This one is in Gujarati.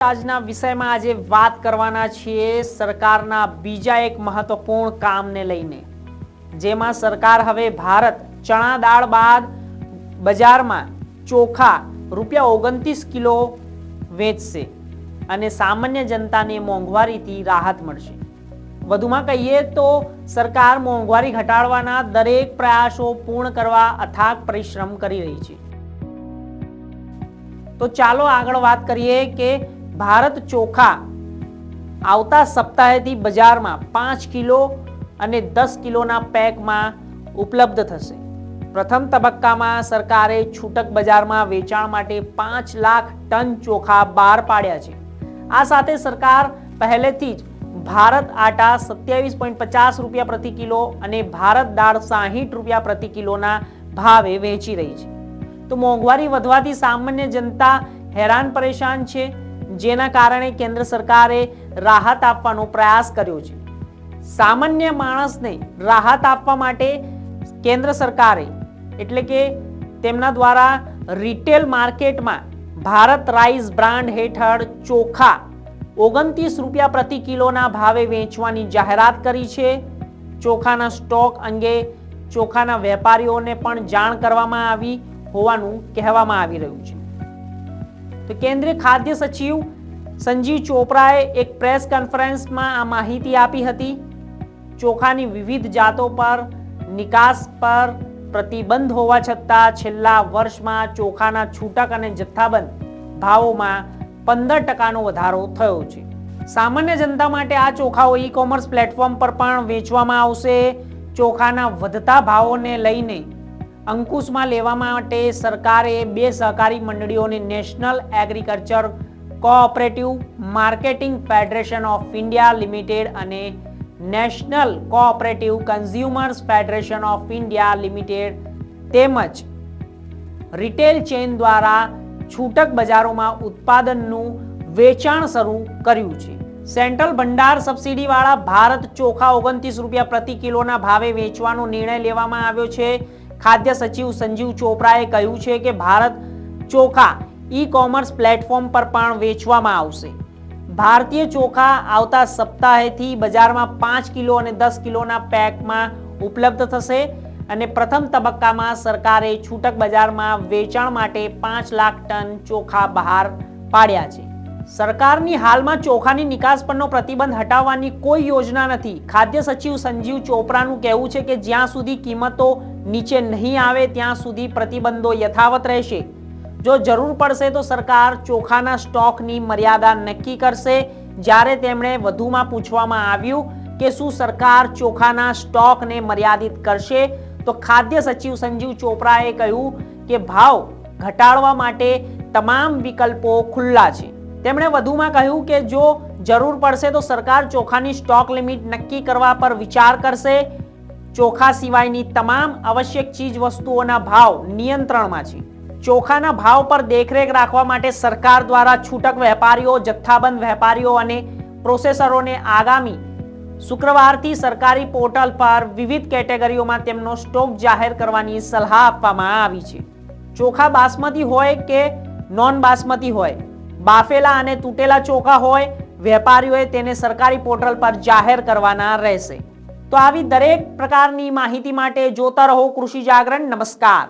આજના વિષયમાં આજે વાત કરવાના છીએ સરકારના બીજા એક મહત્વપૂર્ણ કામને લઈને. જેમાં સરકાર હવે ભારત ચણા દાળ બાદ બજારમાં ચોખા રૂપિયા ઓગણત્રીસ કિલો વેચશે અને સામાન્ય જનતાને મોંઘવારીથી રાહત મળશે. વધુમાં કહીએ તો સરકાર મોંઘવારી ઘટાડવાના દરેક પ્રયાસો પૂર્ણ કરવા અથાગ પરિશ્રમ કરી રહી છે. તો ચાલો આગળ વાત કરીએ કે ભારત ચોખા આવતા સપ્તાહેથી બજારમાં પાંચ કિલો અને દસ કિલોના પેકમાં ઉપલબ્ધ થશે. પ્રથમ તબક્કામાં સરકારે છૂટક બજારમાં વેચાણ માટે પાંચ લાખ ટન ચોખા બહાર પાડ્યા છે. આ સાથે સરકાર પહેલેથી જ ભારત આટા સત્યાવીસ પોઈન્ટ પચાસ રૂપિયા પ્રતિ કિલો અને ભારત દાળ સાહીઠ રૂપિયા પ્રતિ કિલોના ભાવે વેચી રહી છે. તો મોંઘવારી વધવાથી સામાન્ય જનતા હેરાન પરેશાન છે. જેના કારણે કેન્દ્ર સરકારે રાહત આપવાનો પ્રયાસ કર્યો છે. સામાન્ય માણસને રાહત આપવા માટે કેન્દ્ર સરકારે, એટલે કે તેમના દ્વારા રિટેલ માર્કેટમાં ભારત રાઈસ બ્રાન્ડ હેઠળ ચોખા ઓગણત્રીસ રૂપિયા પ્રતિ કિલોના ભાવે વેચવાની જાહેરાત કરી છે. ચોખાના સ્ટોક અંગે ચોખાના વેપારીઓને પણ જાણ કરવામાં આવી હોવાનું કહેવામાં આવી રહ્યું છે. તો કેન્દ્રીય ખાદ્ય સચિવ સંજીવ ચોપરાએ એક પ્રેસ કોન્ફરન્સમાં આ માહિતી આપી હતી. ચોખાની વિવિધ જાતો પર, નિકાસ પર પ્રતિબંધ હોવા છતાં છેલ્લા વર્ષમાં ચોખાના છૂટક અને જથ્થાબંધ ભાવોમાં પંદર ટકાનો વધારો થયો છે. સામાન્ય જનતા માટે આ ચોખાઓ ઈ કોમર્સ પ્લેટફોર્મ પર પણ વેચવામાં આવશે. ચોખાના વધતા ભાવોને લઈને અંકુશમાં લેવા માટે સરકારે બે સહકારી મંડળીઓને national agriculture cooperative marketing federation of India limited અને national cooperative consumers federation of India limited તેમજ રિટેલ ચેઇન દ્વારા છૂટક બજારોમાં ઉત્પાદનનું વેચાણ શરૂ કર્યું છે. સેન્ટ્રલ ભંડાર સબસિડીવાળા ભારત ચોખા ઓગણત્રીસ રૂપિયા પ્રતિ કિલોના ભાવે વેચવાનો નિર્ણય લેવામાં આવ્યો છે. ખાદ્ય સચિવ સંજીવ ચોપરાએ કહ્યું છે કે ભારત ચોખા ઈ કોમર્સ પ્લેટફોર્મ પર પણ વેચવામાં આવશે. ભારતીય ચોખા આવતા સપ્તાહેથી બજારમાં પાંચ કિલો અને દસ કિલોના પેકમાં ઉપલબ્ધ થશે અને પ્રથમ તબક્કામાં સરકારે છૂટક બજારમાં વેચાણ માટે પાંચ લાખ ટન ચોખા બહાર પાડ્યા છે. સરકારની હાલમાં ચોખાની નિકાસ પરનો પ્રતિબંધ હટાવવાની કોઈ યોજના નથી. ખાદ્ય સચિવ સંજીવ ચોપરાનું કહેવું છે કે જ્યાં સુધી કિંમતો નીચે નહીં આવે, ત્યાં સુધી પ્રતિબંધો યથાવત રહેશે. જો જરૂર પડશે તો સરકાર ચોખાના સ્ટોકની મર્યાદા નક્કી કરશે. જ્યારે તેમણે વધુમાં પૂછવામાં આવ્યું કે શું સરકાર ચોખાના સ્ટોકને મર્યાદિત કરશે, તો ખાદ્ય સચિવ સંજીવ ચોપરાએ કહ્યું કે ભાવ ઘટાડવા માટે તમામ વિકલ્પો ખુલ્લા છે. તેમણે વધુમાં કહ્યું કે જો જરૂર પડશે તો સરકાર ચોખાની સ્ટોક લિમિટ નક્કી કરવા પર વિચાર કરશે. ચોખા સિવાયની તમામ આવશ્યક ચીજ વસ્તુઓના ભાવ નિયંત્રણમાં છે. ચોખાના ભાવ પર દેખરેખ રાખવા માટે સરકાર દ્વારા છૂટક વેપારીઓ, જથ્થાબંધ વેપારીઓ અને પ્રોસેસરોને આગામી શુક્રવારથી સરકારી પોર્ટલ પર વિવિધ કેટેગરીઓમાં તેમનો સ્ટોક જાહેર કરવાની સલાહ આપવામાં આવી છે. ચોખા બાસમતી હોય કે નોન બાસમતી હોય? બાફેલા અને તૂટેલા ચોખા હોય, વેપારીઓએ તેને સરકારી પોર્ટલ પર જાહેર કરવાના રહેશે. તો આવી દરેક પ્રકારની માહિતી માટે જોતા રહો કૃષિ જાગરણ. નમસ્કાર.